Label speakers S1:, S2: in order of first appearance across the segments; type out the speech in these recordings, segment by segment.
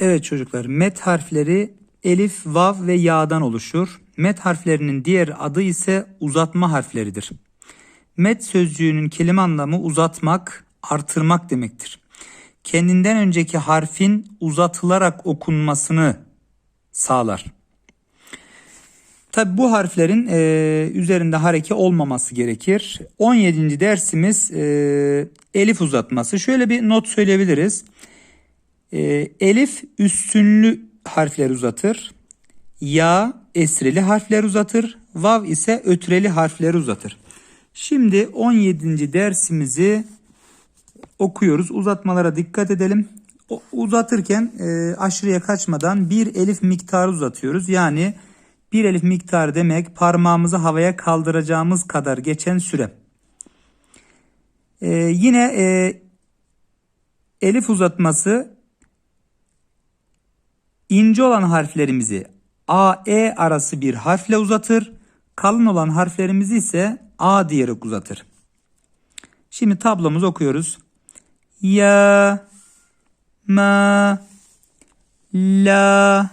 S1: Evet çocuklar met harfleri elif, vav ve ya'dan oluşur. Met harflerinin diğer adı ise uzatma harfleridir. Met sözcüğünün kelime anlamı uzatmak, artırmak demektir. Kendinden önceki harfin uzatılarak okunmasını sağlar. Tabi bu harflerin e, üzerinde hareke olmaması gerekir. 17. dersimiz e, elif uzatması. Şöyle bir not söyleyebiliriz. E, elif üstünlü harfler uzatır. Ya esreli harfler uzatır. Vav ise ötreli harfler uzatır. Şimdi 17. dersimizi okuyoruz. Uzatmalara dikkat edelim. O, uzatırken e, aşırıya kaçmadan bir elif miktarı uzatıyoruz. Yani bir elif miktarı demek parmağımızı havaya kaldıracağımız kadar geçen süre. E, yine e, elif uzatması ince olan harflerimizi A, E arası bir harfle uzatır. Kalın olan harflerimizi ise A diyerek uzatır. Şimdi tablomuzu okuyoruz. Ya, ma, la,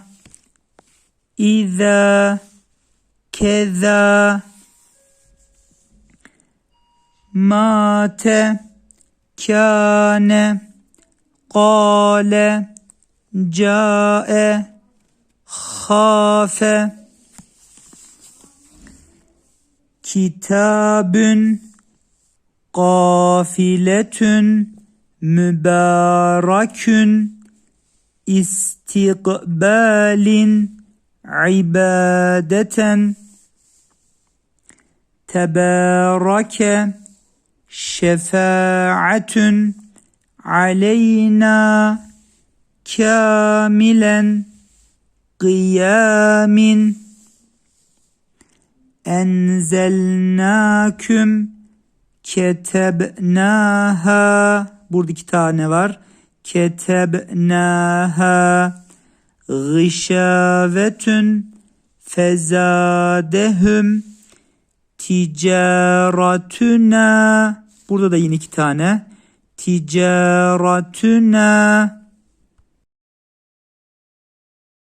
S1: İza, keza, mate, kâne, kâle, cae, hafe, kitabün, kafiletün, mübarekün, istikbalin, ibadeten, tebareke, şefaatün, aleyna, kamilen, kıyamin, enzelnâküm, ketebnâhâ, burada iki tane var, ketebnâhâ, gışavetün, fezadehüm, ticaretüna, burada da yine iki tane, ticaretüna,